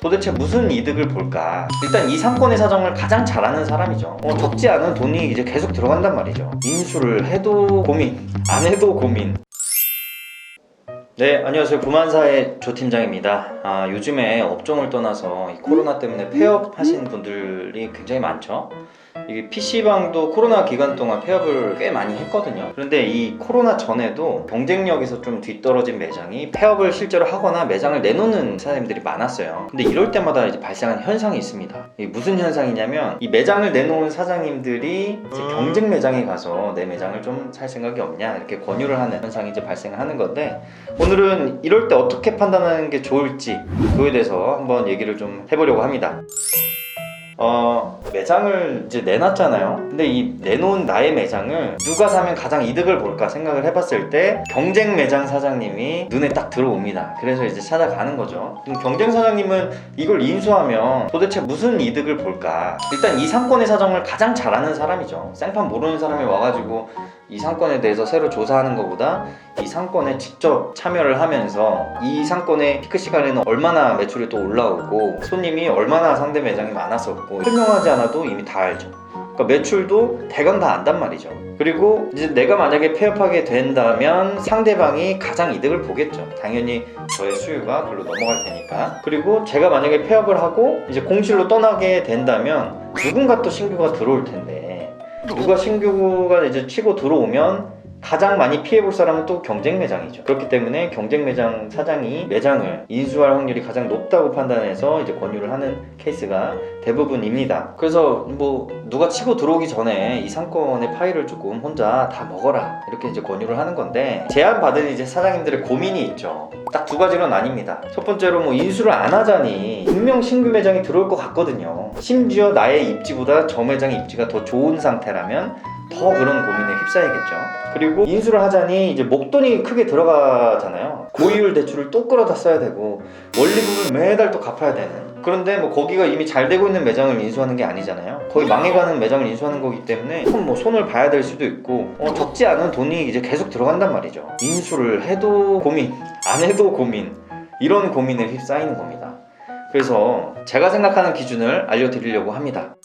도대체 무슨 이득을 볼까? 일단 이 상권의 사정을 가장 잘 아는 사람이죠. 어, 적지 않은 돈이 이제 계속 들어간단 말이죠. 인수를 해도 고민, 안 해도 고민. 네, 안녕하세요. 구만사의 조 팀장입니다. 아, 요즘에 업종을 떠나서 이 코로나 때문에 폐업하신 분들이 굉장히 많죠. 이게 PC방도 코로나 기간 동안 폐업을 꽤 많이 했거든요. 그런데 이 코로나 전에도 경쟁력에서 좀 뒤떨어진 매장이 폐업을 실제로 하거나 매장을 내놓는 사장님들이 많았어요. 근데 이럴 때마다 이제 발생하는 현상이 있습니다. 무슨 현상이냐면 이 매장을 내놓은 사장님들이 경쟁 매장에 가서 내 매장을 좀 살 생각이 없냐 이렇게 권유를 하는 현상이 이제 발생하는 건데 오늘은 이럴 때 어떻게 판단하는 게 좋을지 그거에 대해서 한번 얘기를 좀 해보려고 합니다. 어, 매장을 이제 내놨잖아요. 근데 이 내놓은 나의 매장을 누가 사면 가장 이득을 볼까 생각을 해봤을 때 경쟁 매장 사장님이 눈에 딱 들어옵니다. 그래서 이제 찾아가는 거죠. 그럼 경쟁 사장님은 이걸 인수하면 도대체 무슨 이득을 볼까? 일단 이 상권의 사정을 가장 잘 아는 사람이죠. 생판 모르는 사람이 와가지고 이 상권에 대해서 새로 조사하는 것보다 이 상권에 직접 참여를 하면서 이 상권의 피크 시간에는 얼마나 매출이 또 올라오고 손님이 얼마나 상대 매장이 많았었고 설명하지 않아도 이미 다 알죠. 그러니까 매출도 대강 다 안단 말이죠. 그리고 이제 내가 만약에 폐업하게 된다면 상대방이 가장 이득을 보겠죠. 당연히 저의 수요가 글로 넘어갈 테니까. 그리고 제가 만약에 폐업을 하고 이제 공실로 떠나게 된다면 누군가 또 신규가 들어올 텐데 누가 신규가 이제 치고 들어오면 가장 많이 피해볼 사람은 또 경쟁 매장이죠. 그렇기 때문에 경쟁 매장 사장이 매장을 인수할 확률이 가장 높다고 판단해서 이제 권유를 하는 케이스가 대부분입니다. 그래서 뭐 누가 치고 들어오기 전에 이 상권의 파일을 조금 혼자 다 먹어라 이렇게 이제 권유를 하는 건데 제안 받은 이제 사장님들의 고민이 있죠. 딱 두 가지로 나뉩니다. 첫 번째로 뭐 인수를 안 하자니 분명 신규 매장이 들어올 것 같거든요. 심지어 나의 입지보다 저 매장의 입지가 더 좋은 상태라면 더 그런 고민에 휩싸이겠죠. 그리고 인수를 하자니 이제 목돈이 크게 들어가잖아요. 고이율 대출을 또 끌어다 써야 되고 원리금을 매달 또 갚아야 되는. 그런데 뭐 거기가 이미 잘 되고 있는 매장을 인수하는 게 아니잖아요. 거의 망해가는 매장을 인수하는 거기 때문에 뭐 손을 봐야 될 수도 있고 어, 적지 않은 돈이 이제 계속 들어간단 말이죠. 인수를 해도 고민, 안 해도 고민 이런 고민에 휩싸이는 겁니다. 그래서 제가 생각하는 기준을 알려드리려고 합니다.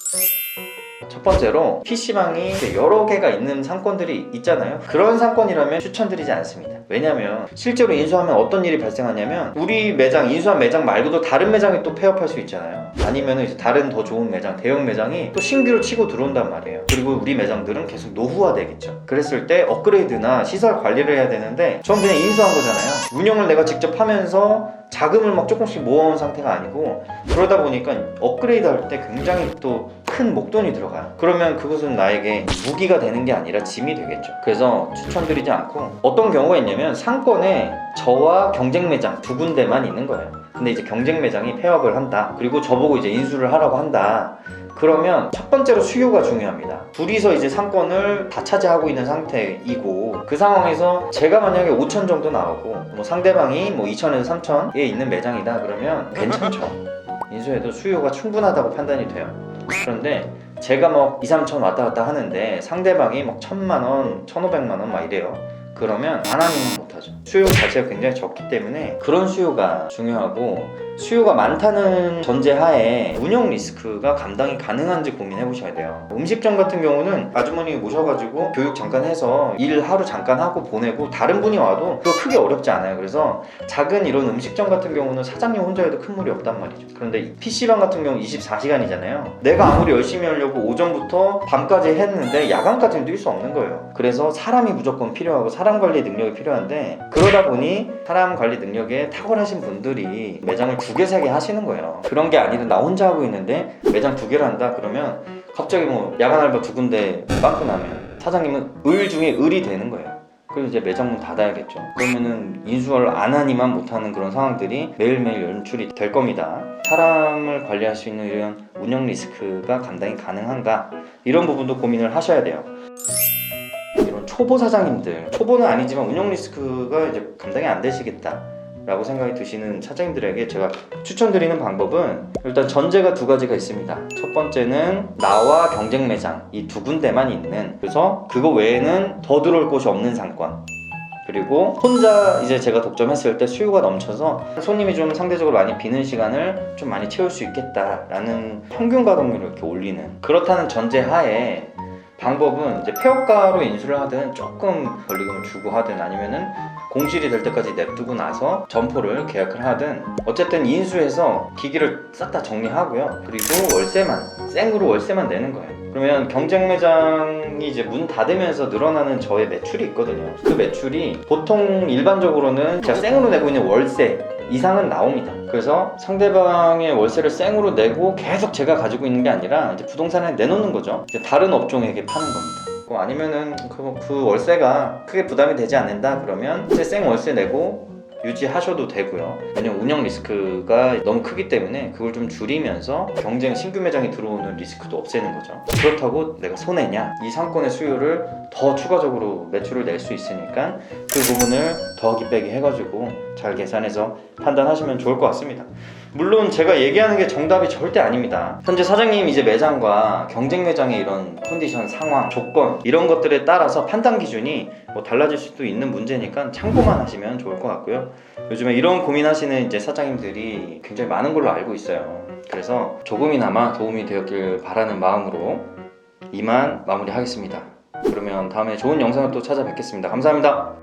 첫 번째로 PC방이 여러 개가 있는 상권들이 있잖아요. 그런 상권이라면 추천드리지 않습니다. 왜냐면 실제로 인수하면 어떤 일이 발생하냐면 우리 매장, 인수한 매장 말고도 다른 매장이 또 폐업할 수 있잖아요. 아니면 이제 다른 더 좋은 매장, 대형 매장이 또 신규로 치고 들어온단 말이에요. 그리고 우리 매장들은 계속 노후화 되겠죠. 그랬을 때 업그레이드나 시설 관리를 해야 되는데 전 그냥 인수한 거잖아요. 운영을 내가 직접 하면서 자금을 막 조금씩 모아온 상태가 아니고 그러다 보니까 업그레이드 할 때 굉장히 또 큰 목돈이 들어가요. 그러면 그것은 나에게 무기가 되는 게 아니라 짐이 되겠죠. 그래서 추천드리지 않고 어떤 경우가 있냐면 상권에 저와 경쟁 매장 두 군데만 있는 거예요. 근데 이제 경쟁 매장이 폐업을 한다. 그리고 저보고 이제 인수를 하라고 한다. 그러면 첫 번째로 수요가 중요합니다. 둘이서 이제 상권을 다 차지하고 있는 상태이고 그 상황에서 제가 만약에 5천 정도 나오고 뭐 상대방이 뭐 2천에서 3천에 있는 매장이다 그러면 괜찮죠. 인수해도 수요가 충분하다고 판단이 돼요. 그런데 제가 막 2, 3천 왔다 갔다 하는데 상대방이 막 천만 원, 천오백만 원 막 이래요. 그러면 안 하면 못하죠. 수요 자체가 굉장히 적기 때문에 그런 수요가 중요하고 수요가 많다는 전제하에 운영 리스크가 감당이 가능한지 고민해 보셔야 돼요. 음식점 같은 경우는 아주머니 모셔가지고 교육 잠깐 해서 일 하루 잠깐 하고 보내고 다른 분이 와도 그거 크게 어렵지 않아요. 그래서 작은 이런 음식점 같은 경우는 사장님 혼자 해도 큰 무리 없단 말이죠. 그런데 이 PC방 같은 경우 24시간이잖아요. 내가 아무리 열심히 하려고 오전부터 밤까지 했는데 야간까지는 뛸 수 없는 거예요. 그래서 사람이 무조건 필요하고 사람 관리 능력이 필요한데 그러다 보니 사람 관리 능력에 탁월하신 분들이 매장을 두 개, 세 개 하시는 거예요. 그런 게 아니라 나 혼자 하고 있는데 매장 두 개를 한다 그러면 갑자기 뭐 야간 알바 두 군데 빵꾸 나면 사장님은 을 중에 을이 되는 거예요. 그래서 이제 매장 문 닫아야겠죠. 그러면은 인수를 안 하니만 못하는 그런 상황들이 매일매일 연출이 될 겁니다. 사람을 관리할 수 있는 이런 운영 리스크가 감당이 가능한가 이런 부분도 고민을 하셔야 돼요. 초보 사장님들, 초보는 아니지만 운영 리스크가 이제 감당이 안 되시겠다. 라고 생각이 드시는 사장님들에게 제가 추천드리는 방법은 일단 전제가 두 가지가 있습니다. 첫 번째는 나와 경쟁 매장 이 두 군데만 있는 그래서 그거 외에는 더 들어올 곳이 없는 상권. 그리고 혼자 이제 제가 독점했을 때 수요가 넘쳐서 손님이 좀 상대적으로 많이 비는 시간을 좀 많이 채울 수 있겠다라는 평균 가동률을 이렇게 올리는 그렇다는 전제 하에 방법은 이제 폐업가로 인수를 하든 조금 권리금을 주고 하든 아니면은 공실이 될 때까지 냅두고 나서 점포를 계약을 하든 어쨌든 인수해서 기기를 싹 다 정리하고요. 그리고 월세만 생으로 월세만 내는 거예요. 그러면 경쟁 매장이 이제 문 닫으면서 늘어나는 저의 매출이 있거든요. 그 매출이 보통 일반적으로는 제가 생으로 내고 있는 월세 이상은 나옵니다. 그래서 상대방의 월세를 생으로 내고 계속 제가 가지고 있는 게 아니라 이제 부동산에 내놓는 거죠. 이제 다른 업종에게 파는 겁니다. 뭐 아니면은 그, 그 월세가 크게 부담이 되지 않는다 그러면 이제 생 월세 내고 유지하셔도 되고요. 왜냐면 운영 리스크가 너무 크기 때문에 그걸 좀 줄이면서 경쟁 신규 매장이 들어오는 리스크도 없애는 거죠. 그렇다고 내가 손해냐? 이 상권의 수요를 더 추가적으로 매출을 낼 수 있으니까 그 부분을 더하기 빼기 해가지고 잘 계산해서 판단하시면 좋을 것 같습니다. 물론 제가 얘기하는 게 정답이 절대 아닙니다. 현재 사장님 이제 매장과 경쟁 매장의 이런 컨디션, 상황, 조건 이런 것들에 따라서 판단 기준이 뭐 달라질 수도 있는 문제니까 참고만 하시면 좋을 것 같고요. 요즘에 이런 고민하시는 이제 사장님들이 굉장히 많은 걸로 알고 있어요. 그래서 조금이나마 도움이 되었길 바라는 마음으로 이만 마무리하겠습니다. 그러면 다음에 좋은 영상을 또 찾아뵙겠습니다. 감사합니다.